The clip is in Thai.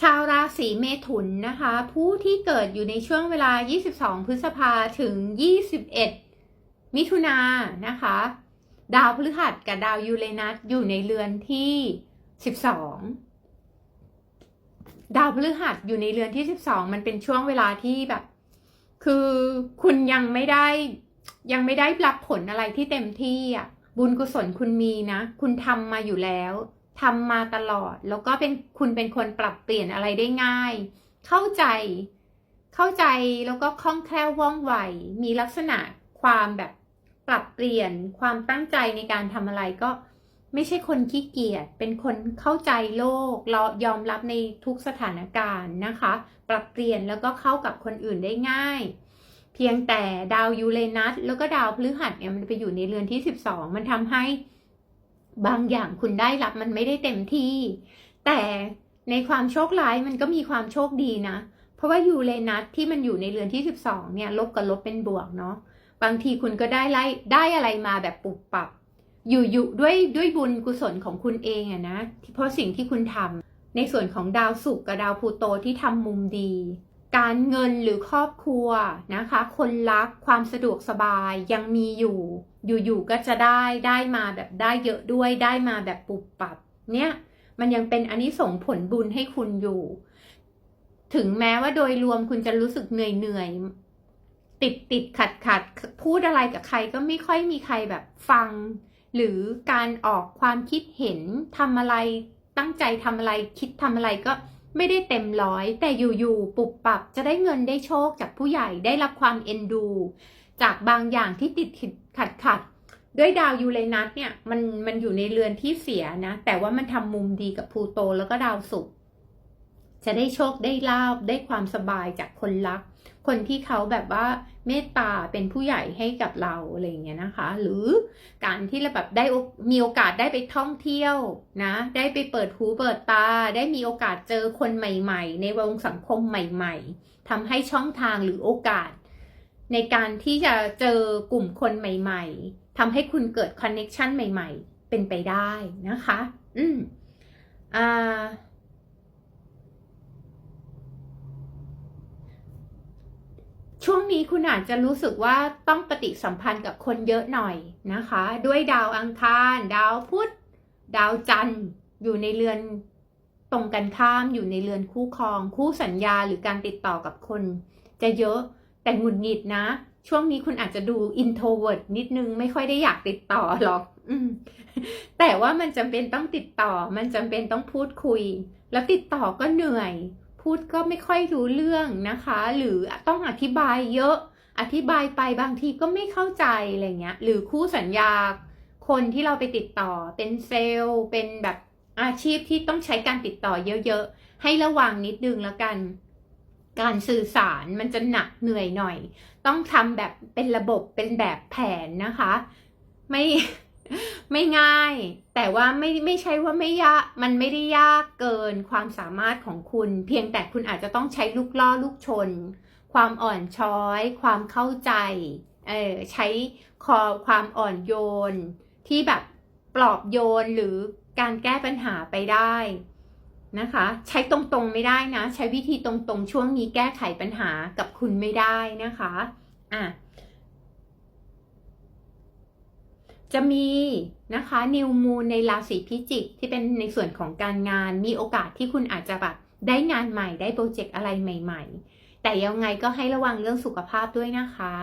ชาวราศีเมถุนนะคะ ผู้ที่เกิดอยู่ในช่วงเวลา 22 พฤษภาถึง 21 มิถุนานนะคะ ดาวพฤหัสกับดาวยูเรนัสอยู่ในเรือนที่ 12 ดาวพฤหัสอยู่ในเรือนที่ 12 มันเป็นช่วงเวลาที่แบบ คือคุณยังไม่ได้ยังไม่ได้รับผลอะไรที่เต็มที่อะบุญกุศลคุณมีนะ คุณทำมาอยู่แล้ว ทำมาตลอด แล้วก็เป็นคุณเป็นคนปรับเปลี่ยนอะไรได้ง่าย เข้าใจ เข้าใจแล้วก็คล่องแคล่วว่องไว มีลักษณะความแบบปรับเปลี่ยนความตั้งใจในการทำอะไรก็ไม่ใช่คนขี้เกียจ เป็นคนเข้าใจโลกเรายอมรับในทุกสถานการณ์นะคะ ปรับเปลี่ยนแล้วก็เข้ากับคนอื่นได้ง่าย เพียงแต่ดาวยูเรนัสแล้วก็ดาวพฤหัสเนี่ยมันไปอยู่ในเรือนที่ 12 มันทำให้ บางอย่างคุณได้รับมันไม่ได้เต็มที่ แต่ในความโชคร้ายมันก็มีความโชคดีนะ เพราะว่ายูเรนัสที่มันอยู่ในเรือนที่ 12 เนี่ย ลบกับลบเป็นบวกเนาะบางทีคุณก็ได้ไล่ได้อะไรมาแบบปุบปับ อยู่อยู่ด้วยด้วยบุญกุศลของคุณเองอะนะเพราะสิ่งที่คุณทำในส่วนของดาวศุกร์กับดาวพูโตที่ทำมุมดี การเงินหรือครอบครัวนะคะ คนรักความสะดวกสบายยังมีอยู่ อยู่ๆก็จะได้ได้มาแบบได้เยอะด้วยได้มาแบบปุบปับเนี่ยมันยังเป็นอันนี้ส่งผลบุญให้คุณอยู่ ถึงแม้ว่าโดยรวมคุณจะรู้สึกเหนื่อยเหนื่อยติดติดขัดขัดพูดอะไรกับใครก็ไม่ค่อยมีใครแบบฟัง หรือการออกความคิดเห็นทำอะไรตั้งใจทำอะไรคิดทำอะไรก็ ไม่ได้เต็มร้อย แต่อยู่ๆปุบปับจะได้เงินได้โชคจากผู้ใหญ่ได้รับความเอ็นดู จากบางอย่างที่ติดขัดขัดด้วยดาวยูเรนัสเนี่ยมันมันอยู่ในเรือนที่เสียนะ แต่ว่ามันทำมุมดีกับพลูโตแล้วก็ดาวศุกร์ จะได้โชคได้ลาบได้ความสบายจากคนรัก คนที่เขาแบบว่าเมตตาเป็นผู้ใหญ่ให้กับเราอะไรอย่างเงี้ยนะคะ หรือการที่เราแบบได้มีโอกาสได้ไปท่องเที่ยวนะ ได้ไปเปิดหูเปิดตา ได้มีโอกาสเจอคนใหม่ ๆ ในวงสังคมใหม่ ๆทำให้ช่องทางหรือโอกาส ในการที่จะเจอกลุ่มคนใหม่ ๆทำให้คุณเกิดคอนเน็ชันใหม่ ๆ เป็นไปได้นะคะ อืมอ่า ช่วงนี้คุณอาจจะรู้สึกว่าต้องปฏิสัมพันธ์กับคนเยอะหน่อยนะคะ ด้วยดาวอังคาร ดาวพุธดาวจันทร์ อยู่ในเรือนตรงกันข้ามอยู่ในเรือนคู่ครอง คู่สัญญาหรือการติดต่อกับคน จะเยอะแต่หงุดหงิดนะ ช่วงนี้คุณอาจจะดู introvert นิดนึงไม่ค่อยได้อยากติดต่อหรอกอแต่ว่ามันจำเป็นต้องติดต่อ มันจำเป็นต้องพูดคุย แล้วติดต่อก็เหนื่อย พูดก็ไม่ค่อยรู้เรื่องนะคะ หรือต้องอธิบายเยอะอธิบายไปบางทีก็ไม่เข้าใจอะไรเงี้ย หรือคู่สัญญาคนที่เราไปติดต่อเป็นเซลล์ เป็นแบบอาชีพที่ต้องใช้การติดต่อเยอะๆ ให้ระวังนิดนึงแล้วกัน การสื่อสารมันจะหนักเหนื่อยหน่อย ต้องทำแบบเป็นระบบเป็นแบบแผนนะคะ ไม่ ไม่ง่าย แต่ว่าไม่ไม่ใช่ว่าไม่ยาก มันไม่ได้ยากเกินความสามารถของคุณ เพียงแต่คุณอาจจะต้องใช้ลูกล่อลูกชน ความอ่อนช้อย ความเข้าใจ เออใช้คอความอ่อนโยน ที่แบบปลอบโยนหรือการแก้ปัญหาไปได้นะคะ ใช้ตรงๆไม่ได้นะ ใช้วิธีตรงๆ ช่วงนี้แก้ไขปัญหากับคุณไม่ได้นะคะ อะ จะมีนะคะนิวมูนในราศีพิจิกที่เป็นในส่วนของการงาน มีโอกาสที่คุณอาจจะแบบได้งานใหม่ได้โปรเจกต์อะไรใหม่ ๆ แต่ยังไงก็ให้ระวังเรื่องสุขภาพด้วยนะคะ